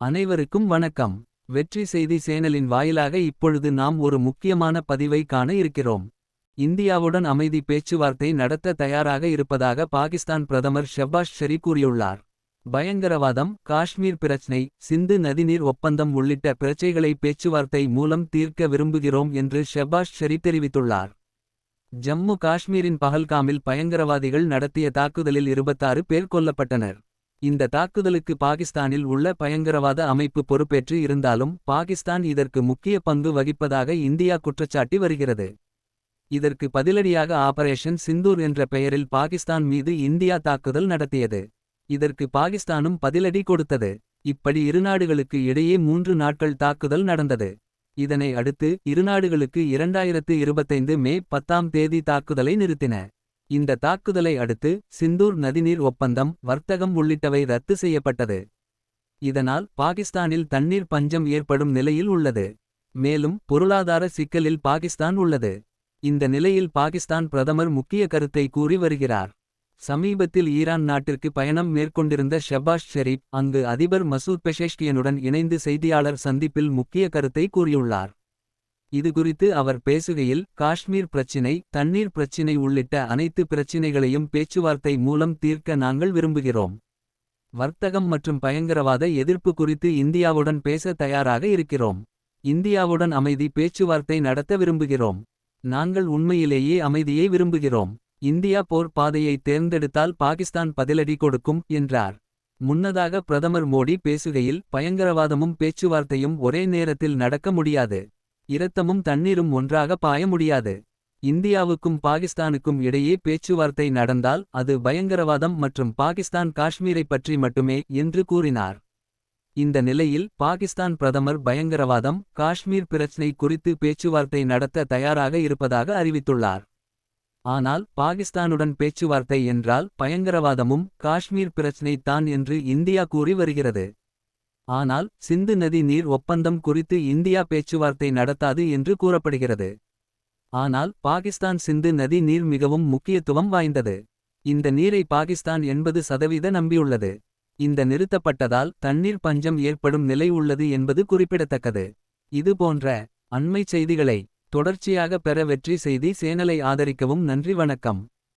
அனைவருக்கும் வணக்கம். வெற்றி செய்தி சேனலின் வாயிலாக இப்பொழுது நாம் ஒரு முக்கியமான பதிவை காண இருக்கிறோம். இந்தியாவுடன் அமைதி பேச்சுவார்த்தை நடத்த தயாராக இருப்பதாக பாகிஸ்தான் பிரதமர் ஷெபாஸ் ஷெரி கூறியுள்ளார். பயங்கரவாதம் காஷ்மீர் பிரச்சினை சிந்து நதிநீர் ஒப்பந்தம் உள்ளிட்ட பிரச்சைகளை பேச்சுவார்த்தை மூலம் தீர்க்க விரும்புகிறோம் என்று ஷெபாஸ் ஷெரி தெரிவித்துள்ளார். ஜம்மு காஷ்மீரின் பஹல்காமில் பயங்கரவாதிகள் நடத்திய தாக்குதலில் 26 பேர் கொல்லப்பட்டனர். இந்த தாக்குதலுக்கு பாகிஸ்தானில் உள்ள பயங்கரவாத அமைப்பு பொறுப்பேற்று இருந்தாலும் பாகிஸ்தான் இதற்கு முக்கிய பங்கு வகிப்பதாக இந்தியா குற்றச்சாட்டி வருகிறது. இதற்கு பதிலடியாக ஆபரேஷன் சிந்தூர் என்ற பெயரில் பாகிஸ்தான் மீது இந்தியா தாக்குதல் நடத்தியது. இதற்கு பாகிஸ்தானும் பதிலடி கொடுத்தது. இப்படி இருநாடுகளுக்கு இடையே மூன்று நாட்கள் தாக்குதல் நடந்தது. இதனை அடுத்து இருநாடுகளுக்கு இரண்டாயிரத்து இருபத்தைந்து மே பத்தாம் தேதி தாக்குதலை நிறுத்தின. இந்த தாக்குதலை அடுத்து சிந்தூர் நதிநீர் ஒப்பந்தம் வர்த்தகம் உள்ளிட்டவை ரத்து செய்யப்பட்டது. இதனால் பாகிஸ்தானில் தண்ணீர் பஞ்சம் ஏற்படும் நிலையில் உள்ளது. மேலும் பொருளாதார சிக்கலில் பாகிஸ்தான் உள்ளது. இந்த நிலையில் பாகிஸ்தான் பிரதமர் முக்கிய கருத்தை கூறி வருகிறார். சமீபத்தில் ஈரான் நாட்டிற்கு பயணம் மேற்கொண்டிருந்த ஷபாஷ் ஷெரீப் அங்கு அதிபர் மசூத் பெஷெஷ்கியனுடன் இணைந்து செய்தியாளர் சந்திப்பில் முக்கிய கருத்தை கூறியுள்ளார். இதுகுறித்து அவர் பேசுகையில் காஷ்மீர் பிரச்சினை தண்ணீர் பிரச்சினை உள்ளிட்ட அனைத்து பிரச்சினைகளையும் பேச்சுவார்த்தை மூலம் தீர்க்க நாங்கள் விரும்புகிறோம். வர்த்தகம் மற்றும் பயங்கரவாத எதிர்ப்பு குறித்து இந்தியாவுடன் பேச தயாராக இருக்கிறோம். இந்தியாவுடன் அமைதி பேச்சுவார்த்தை நடத்த விரும்புகிறோம். நாங்கள் உண்மையிலேயே அமைதியை விரும்புகிறோம். இந்தியா போர் பாதையை தேர்ந்தெடுத்தால் பாகிஸ்தான் பதிலடி கொடுக்கும் என்றார். முன்னதாக பிரதமர் மோடி பேசுகையில் பயங்கரவாதமும் பேச்சுவார்த்தையும் ஒரே நேரத்தில் நடக்க முடியாது. இரத்தமும் தண்ணீரும் ஒன்றாக பாய முடியாது. இந்தியாவுக்கும் பாகிஸ்தானுக்கும் இடையே பேச்சுவார்த்தை நடந்தால் அது பயங்கரவாதம் மற்றும் பாகிஸ்தான் காஷ்மீரை பற்றி மட்டுமே என்று கூறினார். இந்த நிலையில் பாகிஸ்தான் பிரதமர் பயங்கரவாதம் காஷ்மீர் பிரச்சினை குறித்து பேச்சுவார்த்தை நடத்த தயாராக இருப்பதாக அறிவித்துள்ளார். ஆனால் பாகிஸ்தானுடன் பேச்சுவார்த்தை என்றால் பயங்கரவாதமும் காஷ்மீர் பிரச்சினை தான் என்று இந்தியா கூறி வருகிறது. ஆனால் சிந்து நதி நீர் ஒப்பந்தம் குறித்து இந்தியா பேச்சுவார்த்தை நடத்தாது என்று கூறப்படுகிறது. ஆனால் பாகிஸ்தான் சிந்து நதி நீர் மிகவும் முக்கியத்துவம் வாய்ந்தது. இந்த நீரை பாகிஸ்தான் எண்பது சதவீத நம்பியுள்ளது. இந்த நிறுத்தப்பட்டதால் தண்ணீர் பஞ்சம் ஏற்படும் நிலை உள்ளது என்பது குறிப்பிடத்தக்கது. இது போன்ற அண்மைச் செய்திகளை தொடர்ச்சியாக பெற வெற்றி செய்தி சேனலை ஆதரிக்கவும் நன்றி வணக்கம்.